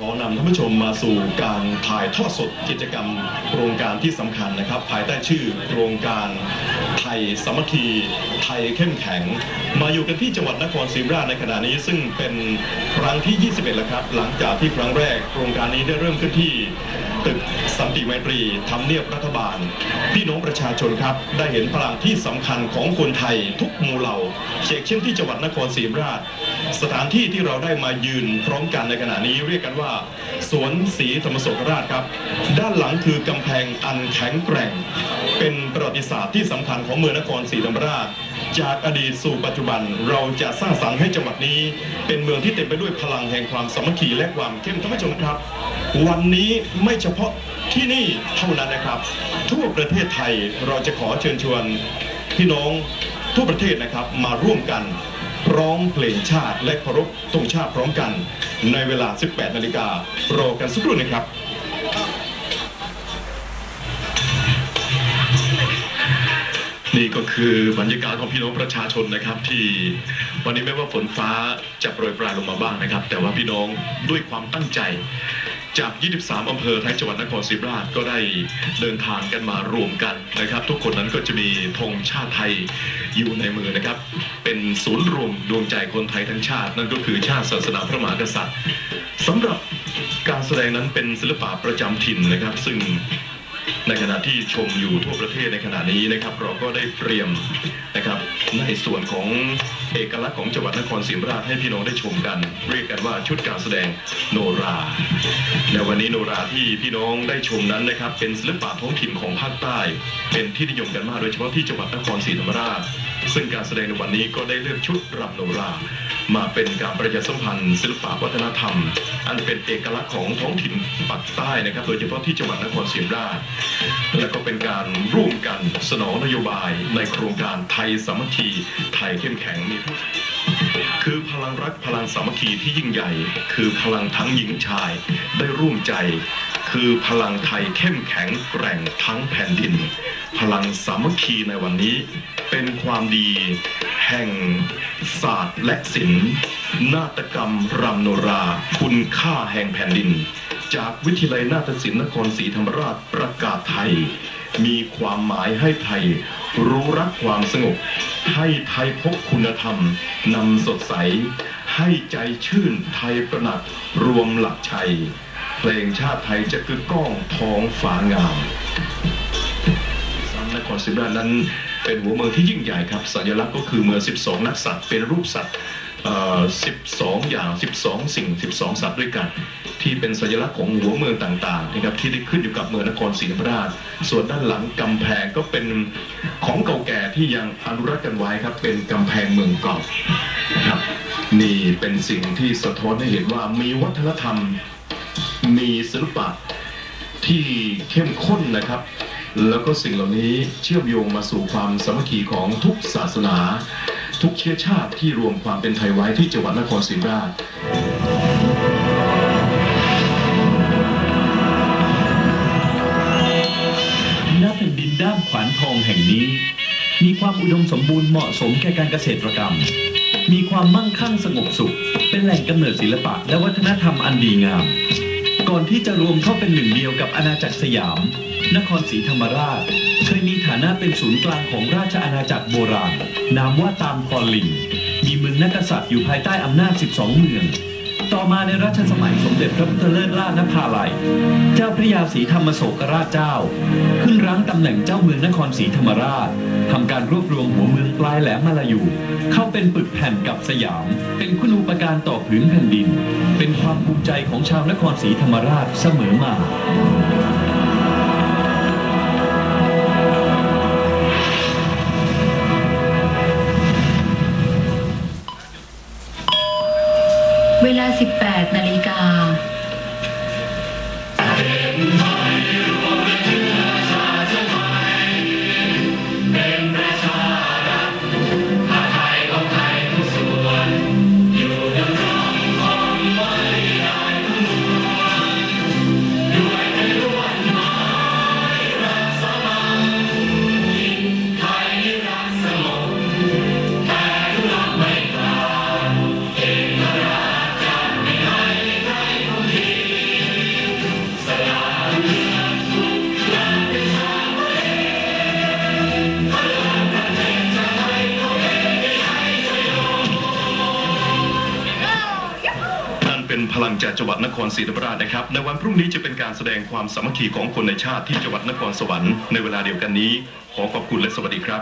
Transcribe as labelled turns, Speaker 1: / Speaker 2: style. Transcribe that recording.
Speaker 1: ขอนำท่านผู้ชมมาสู่การถ่ายทอดสดกิจกรรมโครงการที่สำคัญนะครับ ภายใต้ชื่อโครงการไทยสามัคคี ไทยเข้มแข็ง มาอยู่กันที่จังหวัดนครศรีธรรมราชในขณะนี้ซึ่งเป็นครั้งที่ 21 แล้วครับ หลังจากที่ครั้งแรกโครงการนี้ได้เริ่มขึ้นที่ ตึกสันติไมตรีทำเนียบรัฐบาล พี่น้องประชาชนครับ ได้เห็นพลังที่สำคัญของคนไทยทุกหมู่เหล่าเช่นเช่นที่จังหวัดนครศรีธรรมราช สถานที่ที่เราได้มายืนพร้อมกันในขณะนี้เรียกกันว่า สวนศรีธรรมโศกราชครับ ด้านหลังคือกำแพงอันแข็งแกร่ง เป็นประวัติศาสตร์ที่สำคัญของเมืองนครศรีธรรมราชจากอดีตสู่ปัจจุบันเราจะสร้างสรรค์ให้จังหวัดนี้ เป็นเมืองที่เต็มไปด้วยพลังแห่งความสามัคคีและความเข้มท่านผู้ชมครับ วันนี้ไม่เฉพาะที่นี่เท่านั้นนะครับ ทั่วประเทศไทยเราจะขอเชิญชวนพี่น้องทั่วประเทศนะครับมาร่วมกันร้องเพลงชาติและเคารพธงชาติพร้อมกัน ในเวลา 18 นาฬิการอกันสักครู่นึงครับนี่ก็คือบรรยากาศของพี่น้องประชาชนนะครับ ที่วันนี้ไม่ว่าฝนฟ้าจะโปรยปลายลงมาบ้างนะครับ แต่ว่าพี่น้องด้วยความตั้งใจ จาก 23 อำเภอทั้งจังหวัดนครศรีธรรมราชก็ได้เดินทางกันมารวมกันนะครับ ทุกคนนั้นก็จะมีธงชาติไทยอยู่ในมือนะครับ เป็นศูนย์รวมดวงใจคนไทยทั้งชาติ นั่นก็คือชาติศาสนาพระมหากษัตริย์สำหรับการแสดงนั้นเป็นศิลปะประจำถิ่นนะครับ ซึ่ง ในขณะที่ชมอยู่ทั่วประเทศในขณะนี้นะครับ เราก็ได้เตรียมนะครับ ในส่วนของเอกลักษณ์ของจังหวัดนครศรีธรรมราชให้พี่น้องได้ชมกัน เรียกกันว่าชุดการแสดงโนราในวันนี้โนราที่พี่น้องได้ชมนั้นนะครับ เป็นศิลปะท้องถิ่นของภาคใต้ เป็นที่นิยมกันมากโดยเฉพาะที่จังหวัดนครศรีธรรมราช ซึ่งการแสดงในวันนี้ก็ได้เลือกชุดรำโนรา มาเป็นการประชาสัมพันธ์ศิลปะวัฒนธรรม อันเป็นเอกลักษณ์ของท้องถิ่นปากใต้นะครับ โดยเฉพาะที่จังหวัดนครศรีธรรมราช และก็เป็นการร่วมกันสนองนโยบายในโครงการไทยสามัคคีไทยเข้มแข็งนี่คือพลังรักพลังสามัคคีที่ยิ่งใหญ่ คือพลังทั้งหญิงชายได้ร่วมใจ คือพลังไทยเข้มแข็งแกร่งทั้งแผ่นดิน พลังสามัคคีในวันนี้ เป็นความดีแห่งศาสตร์และศิลป์นาฏกรรมรำโนรา คุณค่าแห่งแผ่นดิน จากวิทยาลัยนาฏศิลป์นครศรีธรรมราชประกาศไทย มีความหมายให้ไทย รู้รักความสงบ ให้ไทยพบคุณธรรมนำสดใส ให้ใจชื่นไทยประหนักรวมหลักชัย เพลงชาติไทยจะกึกก้องท้องฟ้างามนครศรีธรรมราชนั้นเป็นหัวเมืองที่ยิ่งใหญ่ครับ สัญลักษณ์ก็คือเมือง 12 นักสัตว์เป็นรูปสัตว์เอ่อ12 อย่าง 12 สิ่ง 12 สัตว์ด้วยกัน ที่เป็นสัญลักษณ์ของหัวเมืองต่างๆนะครับที่ได้ขึ้นอยู่กับเมืองนครศรีธรรมราช ส่วนด้านหลังกำแพงก็เป็นของเก่าแก่ที่ยังอนุรักษ์กันไว้ครับเป็นกำแพงเมืองเก่า นี่เป็นสิ่งที่สะท้อนให้เห็นว่ามีวัฒนธรรม มีศิลปะที่เข้มข้นนะครับ แล้วก็สิ่งเหล่านี้เชื่อมโยงมาสู่ความสามัคคีของทุกศาสนา ทุกเชื้อชาติที่รวมความเป็นไทยไว้ที่จังหวัดนครศรีธรรมราช
Speaker 2: ณแผ่นดินด้ามขวานทองแห่งนี้ มีความอุดมสมบูรณ์เหมาะสมแก่การเกษตรกรรม มีความมั่งคั่งสงบสุข เป็นแหล่งกำเนิดศิลปะและวัฒนธรรมอันดีงาม ก่อนที่จะรวมเข้าเป็นหนึ่งเดียวกับอาณาจักรสยาม นครศรีธรรมราช เคยมีฐานะเป็นศูนย์กลางของราชอาณาจักรโบราณ นามว่าตามคอลิง มีเมืองนักกษัตริย์อยู่ภายใต้อำนาจ 12 เมืองต่ อมาในรัชสมัยสมเด็จพระพุทธเลิศล่านภาลัย เจ้าพระยาศรีธรรมโศกราชเจ้า ขึ้นรั้งตำแหน่งเจ้าเมืองนครศรีธรรมราชทำการรวบรวมหัวเมืองปลายแหลมมาลายู เข้าเป็นปึกแผ่นกับสยาม เป็นคุณูปการต่อผืนแผ่นดิน เป็นความภูมิใจของชาวนครศรีธรรมราชเสมอมา
Speaker 3: เวลา 18 นาฬิกา
Speaker 1: ลังจากจังหวัดนครศรีธรรมราชนะครับ ในวันพรุ่งนี้จะเป็นการแสดงความสามัคคีของคนในชาติที่จังหวัดนครสวรรค์ในเวลาเดียวกันนี้ ขอขอบคุณและสวัสดีครับ